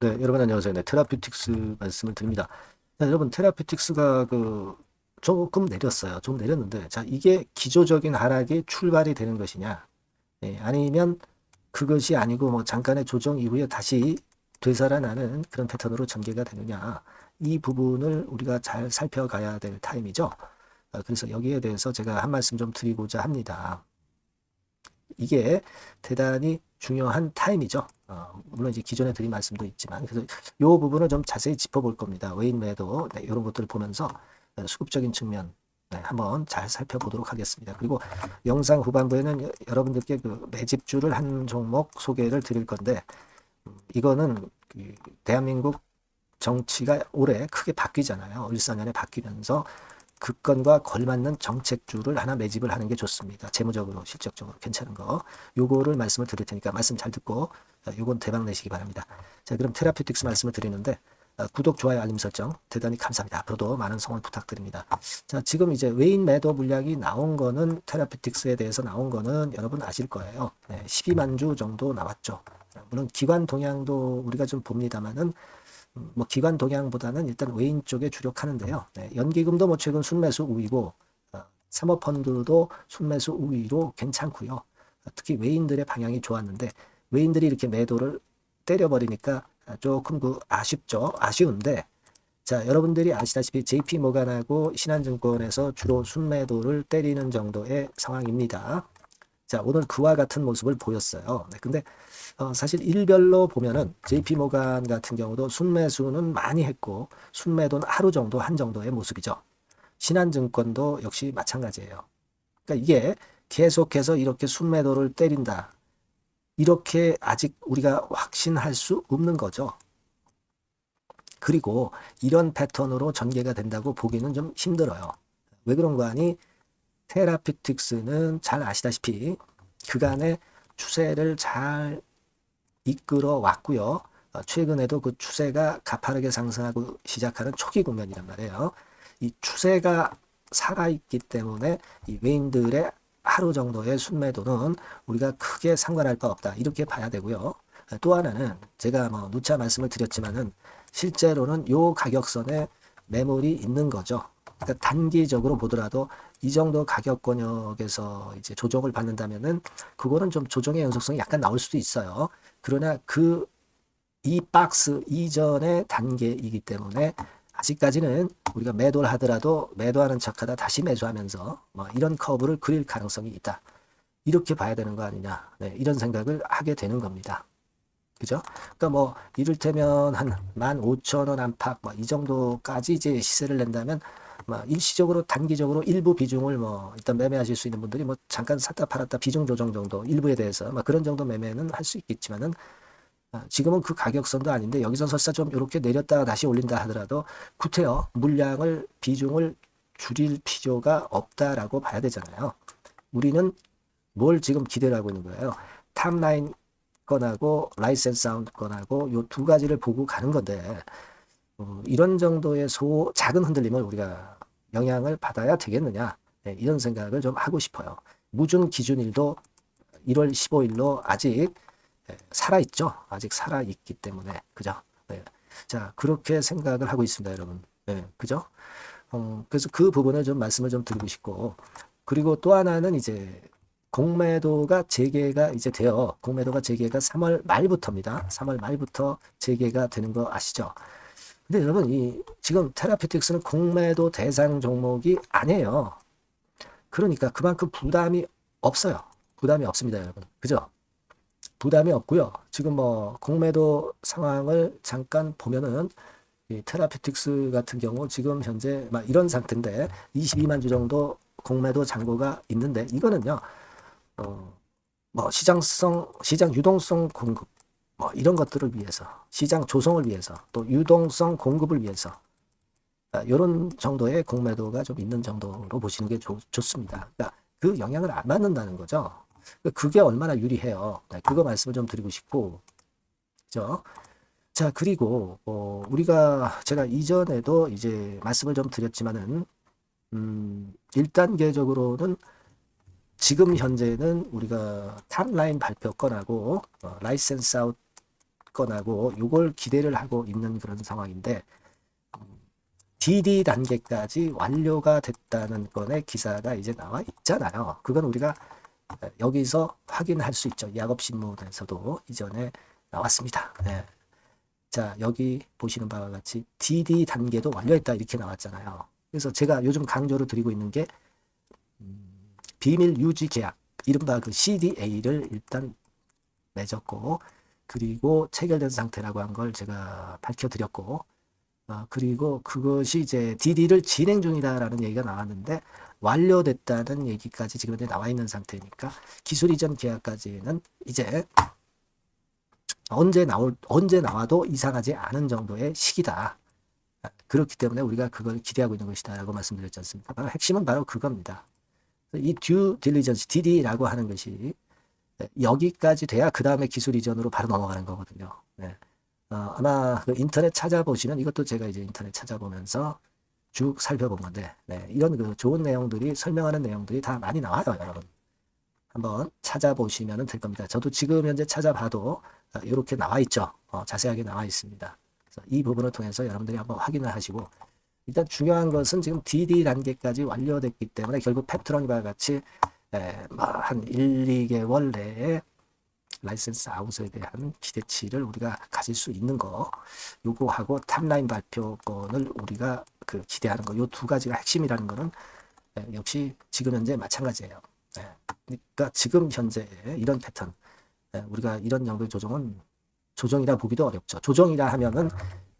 네, 여러분 안녕하세요. 네, 테라피틱스 말씀을 드립니다. 자, 여러분 테라피틱스가 그 조금 내렸어요. 좀 내렸는데, 자, 이게 기조적인 하락이 출발이 되는 것이냐, 예, 아니면 그것이 아니고 뭐 잠깐의 조정 이후에 다시 되살아나는 그런 패턴으로 전개가 되느냐, 이 부분을 우리가 잘 살펴가야 될 타임이죠. 아, 그래서 여기에 대해서 제가 한 말씀 좀 드리고자 합니다. 이게 대단히 중요한 타임이죠. 어, 물론 이제 기존에 드린 말씀도 있지만 그래서 이 부분을 좀 자세히 짚어볼 겁니다. 웨인 매도 네, 이런 것들을 보면서 네, 수급적인 측면 네, 한번 잘 살펴보도록 하겠습니다. 그리고 영상 후반부에는 여- 여러분들께 그 매집주를 한 종목 소개를 드릴 건데 음, 이거는 그 대한민국 정치가 올해 크게 바뀌잖아요. 1, 4년에 바뀌면서 그 건과 걸맞는 정책주를 하나 매집을 하는 게 좋습니다. 재무적으로, 실적적으로 괜찮은 거. 요거를 말씀을 드릴 테니까 말씀 잘 듣고 어, 요건 대박 내시기 바랍니다. 자, 그럼 테라피틱스 말씀을 드리는데 어, 구독, 좋아요, 알림 설정 대단히 감사합니다. 앞으로도 많은 성원 부탁드립니다. 자, 지금 이제 외인 매도 물량이 나온 거는 테라피틱스에 대해서 나온 거는 여러분 아실 거예요. 네, 12만 주 정도 나왔죠. 물론 기관 동향도 우리가 좀 봅니다만은 음, 뭐 기관 동향보다는 일단 외인 쪽에 주력하는데요. 네, 연기금도 뭐 최근 순매수 우위고 어, 사모펀드도 순매수 우위로 괜찮고요. 어, 특히 외인들의 방향이 좋았는데 외인들이 이렇게 매도를 때려버리니까 아, 조금 그 아쉽죠. 아쉬운데 자 여러분들이 아시다시피 JP 모간하고 신한증권에서 주로 순매도를 때리는 정도의 상황입니다. 자 오늘 그와 같은 모습을 보였어요. 네, 근데 어, 사실 일별로 보면은 JP 모간 같은 경우도 순매수는 많이 했고 순매도는 하루 정도 한 정도의 모습이죠. 신한증권도 역시 마찬가지예요. 그러니까 이게 계속해서 이렇게 순매도를 때린다. 이렇게 아직 우리가 확신할 수 없는 거죠. 그리고 이런 패턴으로 전개가 된다고 보기는 좀 힘들어요. 왜 그런가 하니 테라피틱스는 잘 아시다시피 그간의 추세를 잘 이끌어 왔고요. 어, 최근에도 그 추세가 가파르게 상승하고 시작하는 초기 국면이란 말이에요. 이 추세가 살아있기 때문에 이 외인들의 하루 정도의 순매도는 우리가 크게 상관할 바 없다. 이렇게 봐야 되고요. 또 하나는 제가 뭐 누차 말씀을 드렸지만은 실제로는 요 가격선에 매물이 있는 거죠. 그러니까 단기적으로 보더라도 이 정도 가격 권역에서 이제 조정을 받는다면은 그거는 좀 조정의 연속성이 약간 나올 수도 있어요. 그러나 그 이 박스 이전의 단계이기 때문에 아직까지는 우리가 매도를 하더라도 매도하는 척하다 다시 매수하면서 뭐 이런 커브를 그릴 가능성이 있다. 이렇게 봐야 되는 거 아니냐. 네, 이런 생각을 하게 되는 겁니다. 그죠? 그러니까 뭐 이를테면 한 15,000원 안팎 뭐 이 정도까지 이제 시세를 낸다면 뭐 일시적으로 단기적으로 일부 비중을 뭐 일단 매매하실 수 있는 분들이 뭐 잠깐 샀다 팔았다 비중 조정 정도 일부에 대해서 뭐 그런 정도 매매는 할 수 있겠지만은 아, 지금은 그 가격선도 아닌데 여기서 설사 좀 이렇게 내렸다가 다시 올린다 하더라도 구태여 물량을 비중을 줄일 필요가 없다라고 봐야 되잖아요. 우리는 뭘 지금 기대를 하고 있는 거예요. 탑라인 건하고 라이센스 사운드 건하고 요 두 가지를 보고 가는 건데 어, 이런 정도의 소 작은 흔들림을 우리가 영향을 받아야 되겠느냐 네, 이런 생각을 좀 하고 싶어요. 무준 기준일도 1월 15일로 아직 예, 살아있죠. 아직 살아있기 때문에 그죠? 네. 자 그렇게 생각을 하고 있습니다, 여러분. 네, 그죠? 어, 그래서 그 부분을 좀 말씀을 좀 드리고 싶고 그리고 또 하나는 이제 공매도가 재개가 이제 되어 공매도가 재개가 3월 말부터입니다. 3월 말부터 재개가 되는 거 아시죠? 근데 여러분 이 지금 테라피틱스는 공매도 대상 종목이 아니에요. 그러니까 그만큼 부담이 없어요. 부담이 없습니다, 여러분. 그죠? 부담이 없고요. 지금 뭐 공매도 상황을 잠깐 보면은 이 테라피틱스 같은 경우 지금 현재 막 이런 상태인데 22만 주 정도 공매도 잔고가 있는데 이거는요. 어, 뭐 시장성 시장 유동성 공급 뭐 이런 것들을 위해서 시장 조성을 위해서 또 유동성 공급을 위해서 이런 정도의 공매도가 좀 있는 정도로 보시는 게 좋, 좋습니다. 그러니까 그 영향을 안 받는다는 거죠. 그게 얼마나 유리해요. 네, 그거 말씀을 좀 드리고 싶고, 그죠? 자, 그리고, 어, 우리가, 제가 이전에도 이제 말씀을 좀 드렸지만은, 음, 1단계적으로는 지금 현재는 우리가 탑라인 발표 건하고, 어, 라이센스 아웃 건하고 요걸 기대를 하고 있는 그런 상황인데 DD 단계까지 완료가 됐다는 건의 기사가 이제 나와 있잖아요. 그건 우리가 여기서 확인할 수 있죠. 야곱신문에서도 이전에 나왔습니다. 네. 자, 여기 보시는 바와 같이 DD 단계도 완료했다 이렇게 나왔잖아요. 그래서 제가 요즘 강조를 드리고 있는 게 음, 비밀 유지 계약, 이른바 그 CDA를 일단 맺었고 그리고 체결된 상태라고 한 걸 제가 밝혀드렸고 어, 그리고 그것이 이제 DD를 진행 중이다라는 얘기가 나왔는데 완료됐다는 얘기까지 지금 현재 나와 있는 상태니까 기술 이전 계약까지는 이제 언제 나올 언제 나와도 이상하지 않은 정도의 시기다. 그렇기 때문에 우리가 그걸 기대하고 있는 것이다라고 말씀드렸지 않습니까? 바로 핵심은 바로 그겁니다. 이 due diligence DD라고 하는 것이 여기까지 돼야 그 다음에 기술 이전으로 바로 넘어가는 거거든요. 네. 어, 아마 그 인터넷 찾아보시면 이것도 제가 이제 인터넷 찾아보면서 쭉 살펴본 건데 네, 이런 그 좋은 내용들이 설명하는 내용들이 다 많이 나와요, 여러분. 한번 찾아보시면 될 겁니다. 저도 지금 현재 찾아봐도 이렇게 나와 있죠. 어, 자세하게 나와 있습니다. 이 부분을 통해서 여러분들이 한번 확인을 하시고 일단 중요한 것은 지금 DD 단계까지 완료됐기 때문에 결국 펩트론과 같이 에, 뭐한 1, 2개월 내에 라이센스 아웃에 대한 기대치를 우리가 가질 수 있는 거 요거하고 탑라인 발표권을 우리가 그 기대하는 거 요 두 가지가 핵심이라는 거는 에, 역시 지금 현재 마찬가지예요. 에, 그러니까 지금 현재 이런 패턴 에, 우리가 이런 정도의 조정은 조정이라 보기도 어렵죠. 조정이라 하면은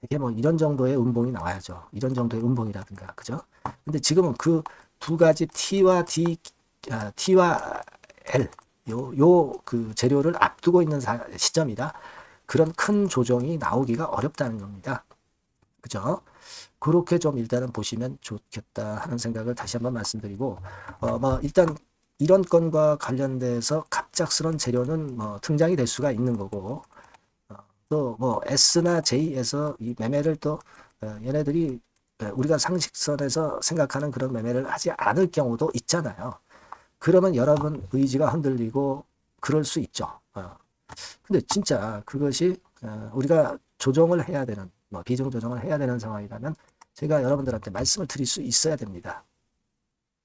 되게 뭐 이런 정도의 음봉이 나와야죠. 이런 정도의 음봉이라든가 그죠? 근데 지금은 그 두 가지 T와 D, 아, T와 L 요 요 그 재료를 앞두고 있는 사, 시점이라 그런 큰 조정이 나오기가 어렵다는 겁니다. 그죠? 그렇게 좀 일단은 보시면 좋겠다 하는 생각을 다시 한번 말씀드리고 어 뭐 일단 이런 건과 관련돼서 갑작스런 재료는 뭐 등장이 될 수가 있는 거고 또뭐 S나 J에서 이 매매를 또 어, 얘네들이 어, 우리가 상식선에서 생각하는 그런 매매를 하지 않을 경우도 있잖아요. 그러면 여러분 의지가 흔들리고 그럴 수 있죠. 어. 근데 진짜 그것이 어, 우리가 조정을 해야 되는 뭐 비중 조정을 해야 되는 상황이라면 제가 여러분들한테 말씀을 드릴 수 있어야 됩니다.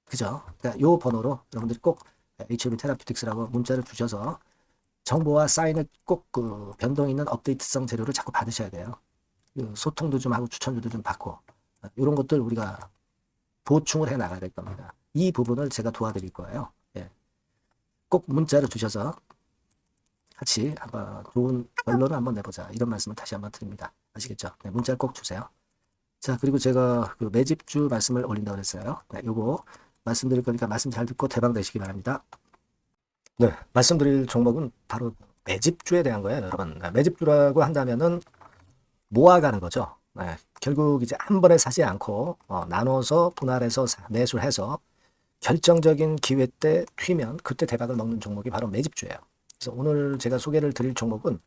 그죠? 그러니까 요 번호로 여러분들이 꼭 HLB 테라피틱스라고 문자를 주셔서 정보와 사인을 꼭 그 변동 있는 업데이트성 재료를 자꾸 받으셔야 돼요. 그 소통도 좀 하고 추천도 좀 받고 이런 것들 우리가 보충을 해 나가야 될 겁니다. 이 부분을 제가 도와드릴 거예요. 예. 꼭 문자를 주셔서 같이 한번 좋은 결론을 한번 내보자 이런 말씀을 다시 한번 드립니다. 아시겠죠? 네, 문자 꼭 주세요. 자 그리고 제가 그 매집주 말씀을 올린다고 그랬어요. 네, 요거 말씀드릴 거니까 말씀 잘 듣고 대박 내시기 바랍니다. 네, 말씀드릴 종목은 바로 매집주에 대한 거예요, 여러분. 네, 매집주라고 한다면은 모아가는 거죠. 네, 결국 이제 한 번에 사지 않고 어, 나눠서 분할해서 매수를 해서 결정적인 기회 때 튀면 그때 대박을 먹는 종목이 바로 매집주예요. 그래서 오늘 제가 소개를 드릴 종목은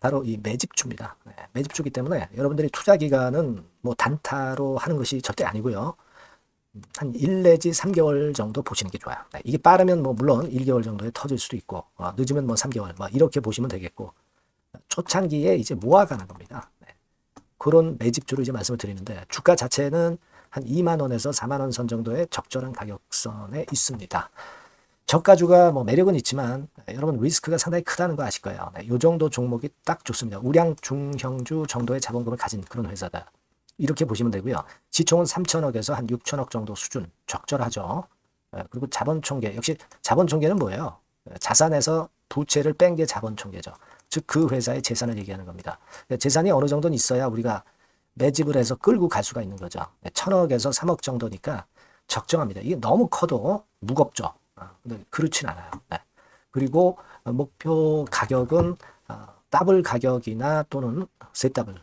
바로 이 매집주입니다. 네, 매집주기 때문에 여러분들이 투자 기간은 뭐 단타로 하는 것이 절대 아니고요. 한 1 내지 3개월 정도 보시는 게 좋아요. 네, 이게 빠르면 뭐 물론 1개월 정도에 터질 수도 있고 어, 늦으면 뭐 3개월 뭐 이렇게 보시면 되겠고 초창기에 이제 모아가는 겁니다. 네. 그런 매집주로 이제 말씀을 드리는데 주가 자체는 한 2만 원에서 4만 원 선 정도의 적절한 가격선에 있습니다. 저가주가 뭐 매력은 있지만 여러분 리스크가 상당히 크다는 거 아실 거예요. 네, 이 정도 종목이 딱 좋습니다. 우량 중형주 정도의 자본금을 가진 그런 회사다. 이렇게 보시면 되고요. 지총은 3천억에서 한 6천억 정도 수준 적절하죠. 예, 그리고 자본총계 역시 자본총계는 뭐예요? 예, 자산에서 부채를 뺀 게 자본총계죠. 즉 그 회사의 재산을 얘기하는 겁니다. 재산이 어느 정도는 있어야 우리가 매집을 해서 끌고 갈 수가 있는 거죠. 예, 천억에서 3억 정도니까 적정합니다. 이게 너무 커도 무겁죠. 아, 그렇진 않아요. 그리고 목표 가격은 어, 더블 가격이나 또는 세 더블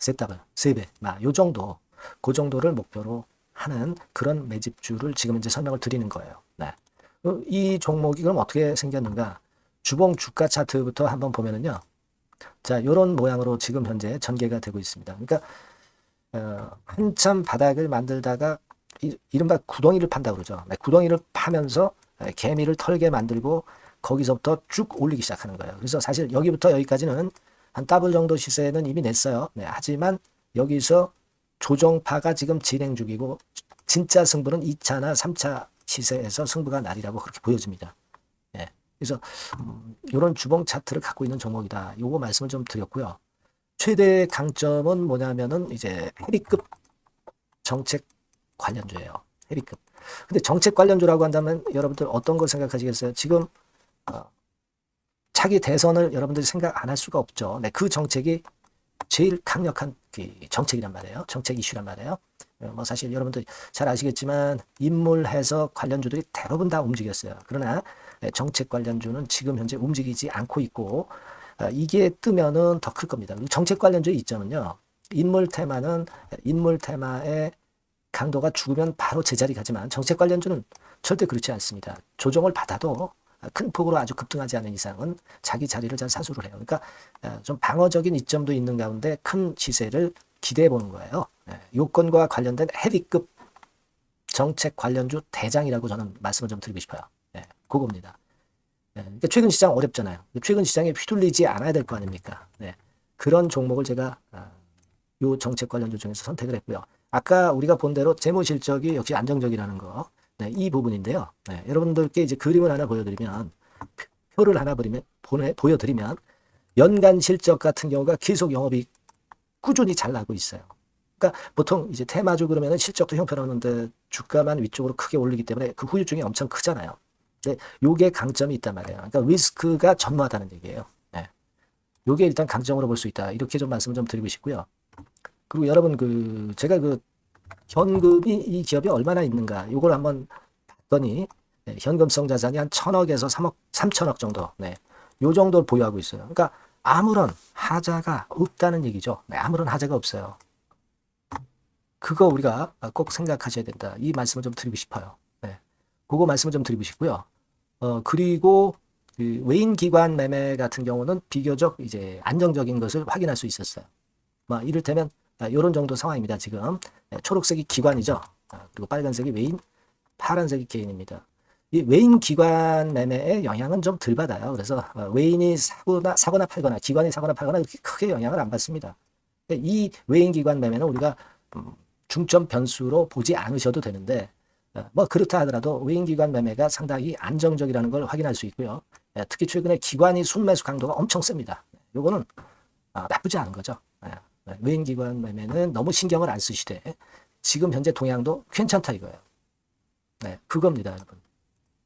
세 더블, 세 배, 요 정도, 그 정도를 목표로 하는 그런 매집주를 지금 이제 설명을 드리는 거예요. 네. 어, 이 종목이 그럼 어떻게 생겼는가? 주봉 주가 차트부터 한번 보면은요. 자, 요런 모양으로 지금 현재 전개가 되고 있습니다. 그러니까, 어, 한참 바닥을 만들다가 이, 이른바 구덩이를 판다 그러죠. 네, 구덩이를 파면서 개미를 털게 만들고 거기서부터 쭉 올리기 시작하는 거예요. 그래서 사실 여기부터 여기까지는 한 더블 정도 시세는 이미 냈어요. 네, 하지만 여기서 조정파가 지금 진행 중이고 진짜 승부는 2차나 3차 시세에서 승부가 날이라고 그렇게 보여집니다. 예. 그래서 음, 이런 주봉 차트를 갖고 있는 종목이다. 요거 말씀을 좀 드렸고요. 최대 강점은 뭐냐면은 이제 해리급 정책 관련주예요. 해리급. 근데 정책 관련주라고 한다면 여러분들 어떤 걸 생각하시겠어요? 지금 어, 차기 대선을 여러분들이 생각 안 할 수가 없죠. 네, 그 정책이 제일 강력한 그 정책이란 말이에요. 정책 이슈란 말이에요. 어, 뭐 사실 여러분들 잘 아시겠지만 인물 해석 관련주들이 대부분 다 움직였어요. 그러나 네, 정책 관련주는 지금 현재 움직이지 않고 있고 어, 이게 뜨면은 더 클 겁니다. 정책 관련주의 이점은요. 인물 테마는 인물 테마의 강도가 죽으면 바로 제자리 가지만 정책 관련주는 절대 그렇지 않습니다. 조정을 받아도 큰 폭으로 아주 급등하지 않은 이상은 자기 자리를 잘 사수를 해요. 그러니까 어, 좀 방어적인 이점도 있는 가운데 큰 시세를 기대해 보는 거예요. 예, 요건과 관련된 헤비급 정책 관련주 대장이라고 저는 말씀을 좀 드리고 싶어요. 예, 그겁니다. 예, 그러니까 최근 시장 어렵잖아요. 최근 시장에 휘둘리지 않아야 될 거 아닙니까? 네, 그런 종목을 제가 아, 요 정책 관련주 중에서 선택을 했고요. 아까 우리가 본 대로 재무 실적이 역시 안정적이라는 거, 네, 이 부분인데요. 네, 여러분들께 이제 그림을 하나 보여드리면 표를 하나 보이면 보내 보여드리면 연간 실적 같은 경우가 계속 영업이 꾸준히 잘 나고 있어요. 그러니까 보통 이제 테마주 그러면은 실적도 형편없는데 주가만 위쪽으로 크게 올리기 때문에 그 후유증이 엄청 크잖아요. 근데 요게 강점이 있단 말이에요. 그러니까 리스크가 전무하다는 얘기예요. 네. 요게 일단 강점으로 볼 수 있다. 이렇게 좀 말씀을 좀 드리고 싶고요. 그리고 여러분 그 제가 그 현금이 이 기업이 얼마나 있는가 요걸 한번 봤더니 네, 현금성 자산이 한 천억에서 3억 3천억 정도 네. 요 정도를 보유하고 있어요. 그러니까 아무런 하자가 없다는 얘기죠. 네, 아무런 하자가 없어요. 그거 우리가 꼭 생각하셔야 된다. 이 말씀을 좀 드리고 싶어요. 네. 그거 말씀을 좀 드리고 싶고요. 어, 그리고 그 외인 기관 매매 같은 경우는 비교적 이제 안정적인 것을 확인할 수 있었어요. 뭐 이를테면 이런 정도 상황입니다. 지금 네, 초록색이 기관이죠. 아, 그리고 빨간색이 외인, 파란색이 개인입니다. 이 외인 기관 매매의 영향은 좀 덜 받아요. 그래서 어, 외인이 사거나 사거나 팔거나 기관이 사거나 팔거나 그렇게 크게 영향을 안 받습니다. 이 외인 기관 매매는 우리가 음, 중점 변수로 보지 않으셔도 되는데 어, 뭐 그렇다 하더라도 외인 기관 매매가 상당히 안정적이라는 걸 확인할 수 있고요. 예, 특히 최근에 기관이 순매수 강도가 엄청 셉니다. 요거는 아, 나쁘지 않은 거죠. 예, 외인 기관 매매는 너무 신경을 안 쓰시되 지금 현재 동향도 괜찮다 이거예요. 네, 그겁니다, 여러분.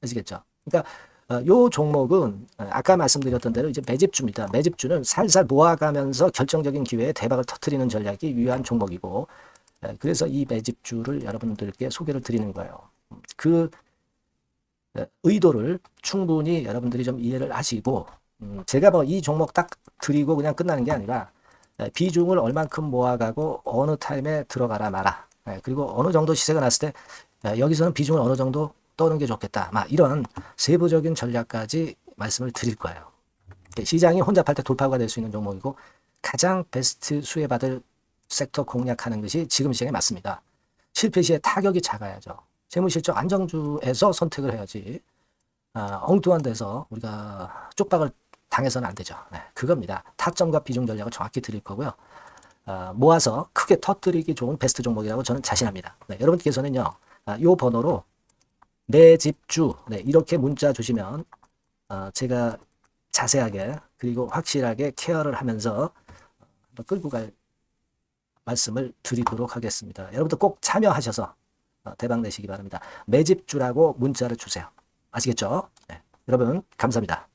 아시겠죠? 그러니까 어, 요 종목은 어, 아까 말씀드렸던 대로 이제 매집주입니다. 매집주는 살살 모아가면서 결정적인 기회에 대박을 터트리는 전략이 유효한 종목이고 에, 그래서 이 매집주를 여러분들께 소개를 드리는 거예요. 그 에, 의도를 충분히 여러분들이 좀 이해를 하시고 음, 제가 뭐 이 종목 딱 드리고 그냥 끝나는 게 아니라 에, 비중을 얼만큼 모아가고 어느 타임에 들어가라 마라 에, 그리고 어느 정도 시세가 났을 때 에, 여기서는 비중을 어느 정도 떠는 게 좋겠다. 막 이런 세부적인 전략까지 말씀을 드릴 거예요. 시장이 팔때 돌파구가 될 수 있는 종목이고 가장 베스트 수혜받을 섹터 공략하는 것이 지금 시장에 맞습니다. 실패 시에 타격이 작아야죠. 재무실적 안정주에서 선택을 해야지 아, 엉뚱한 데서 우리가 쪽박을 당해서는 안 되죠. 네, 그겁니다. 타점과 비중 전략을 정확히 드릴 거고요. 아, 모아서 크게 터뜨리기 좋은 베스트 종목이라고 저는 자신합니다. 네, 여러분께서는요, 아, 요 번호로 내 집주 네, 이렇게 문자 주시면 어, 제가 자세하게 그리고 확실하게 케어를 하면서 한번 끌고 갈 말씀을 드리도록 하겠습니다. 여러분들 꼭 참여하셔서 어, 대박 내시기 바랍니다. 매집주라고 문자를 주세요. 아시겠죠? 네. 여러분 감사합니다.